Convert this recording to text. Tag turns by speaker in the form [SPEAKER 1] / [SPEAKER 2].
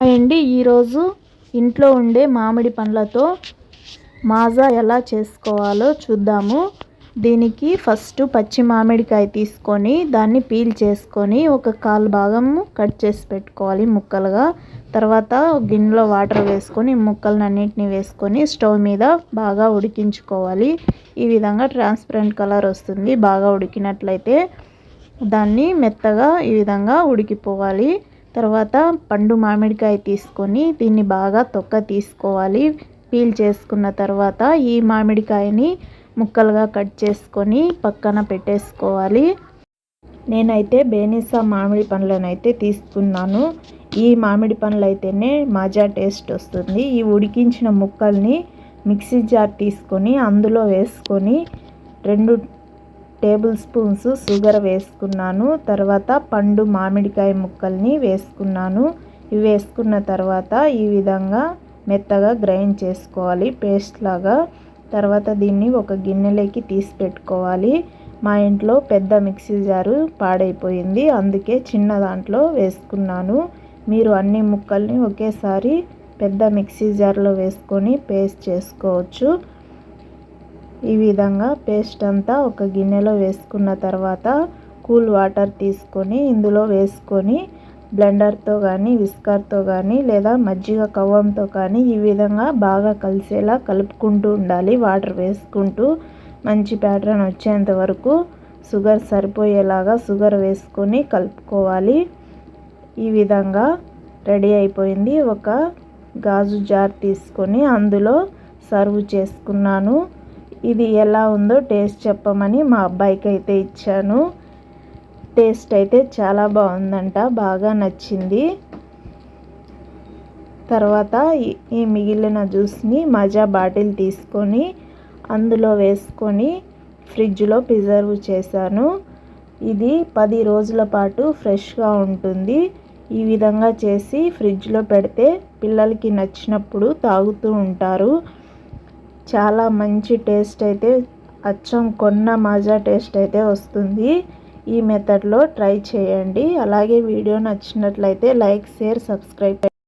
[SPEAKER 1] అండి ఈరోజు ఇంట్లో ఉండే మామిడి పండ్లతో మాజా ఎలా చేసుకోవాలో చూద్దాము. దీనికి ఫస్ట్ పచ్చి మామిడికాయ తీసుకొని దాన్ని పీల్ చేసుకొని ఒక కాలు భాగం కట్ చేసి పెట్టుకోవాలి ముక్కలుగా. తర్వాత గిన్నెలో వాటర్ వేసుకొని ముక్కలన్నింటినీ వేసుకొని స్టవ్ మీద బాగా ఉడికించుకోవాలి. ఈ విధంగా ట్రాన్స్పరెంట్ కలర్ వస్తుంది. బాగా ఉడికినట్లయితే దాన్ని మెత్తగా ఈ విధంగా ఉడికిపోవాలి. తర్వాత పండు మామిడికాయ తీసుకొని దీన్ని బాగా తొక్క తీసుకోవాలి. పీల్ చేసుకున్న తర్వాత ఈ మామిడికాయని ముక్కలుగా కట్ చేసుకొని పక్కన పెట్టేసుకోవాలి. నేనైతే బేనిసా మామిడి పండ్లను అయితే తీసుకున్నాను. ఈ మామిడి పండ్లు అయితేనే మాజా టేస్ట్ వస్తుంది. ఈ ఉడికించిన ముక్కల్ని మిక్సీ జార్ తీసుకొని అందులో వేసుకొని రెండు టేబుల్ స్పూన్స్ షుగర్ వేసుకున్నాను. తర్వాత పండు మామిడికాయ ముక్కల్ని వేసుకున్నాను. ఇవి వేసుకున్న తర్వాత ఈ విధంగా మెత్తగా గ్రైండ్ చేసుకోవాలి పేస్ట్ లాగా. తర్వాత దీన్ని ఒక గిన్నెలోకి తీసి పెట్టుకోవాలి. మా ఇంట్లో పెద్ద మిక్సీ జారు పాడైపోయింది అందుకే చిన్న దాంట్లో వేసుకున్నాను. మీరు అన్ని ముక్కల్ని ఒకేసారి పెద్ద మిక్సీ జార్లో వేసుకొని పేస్ట్ చేసుకోవచ్చు. ఈ విధంగా పేస్ట్ అంతా ఒక గిన్నెలో వేసుకున్న తర్వాత కూల్ వాటర్ తీసుకొని ఇందులో వేసుకొని బ్లెండర్తో కానీ విస్కర్తో కానీ లేదా మజ్జిగ కవ్వంతో కానీ ఈ విధంగా బాగా కలిసేలా కలుపుకుంటూ ఉండాలి. వాటర్ వేసుకుంటూ మంచి ప్యాటర్న్ వచ్చేంత వరకు షుగర్ సరిపోయేలాగా షుగర్ వేసుకొని కలుపుకోవాలి. ఈ విధంగా రెడీ అయిపోయింది. ఒక గాజు జార్ తీసుకొని అందులో సర్వ్ చేసుకున్నాను. ఇది ఎలా ఉందో టేస్ట్ చెప్పమని మా అబ్బాయికి అయితే ఇచ్చాను. టేస్ట్ అయితే చాలా బాగుందంట బాగా నచ్చింది. తర్వాత ఈ మిగిలిన జ్యూస్ని మజా బాటిల్ తీసుకొని అందులో వేసుకొని ఫ్రిడ్జ్లో ప్రిజర్వ్ చేశాను. ఇది పది రోజుల పాటు ఫ్రెష్గా ఉంటుంది. ఈ విధంగా చేసి ఫ్రిడ్జ్లో పెడితే పిల్లలకి నచ్చినప్పుడు తాగుతూ ఉంటారు. చాలా మంచి టేస్ట్ అయితే అచ్చం కొన్న మాజా టేస్ట్ అయితే వస్తుంది. ఈ మెథడ్లో ట్రై చేయండి. అలాగే వీడియో నచ్చినట్లయితే లైక్ షేర్ సబ్స్క్రైబ్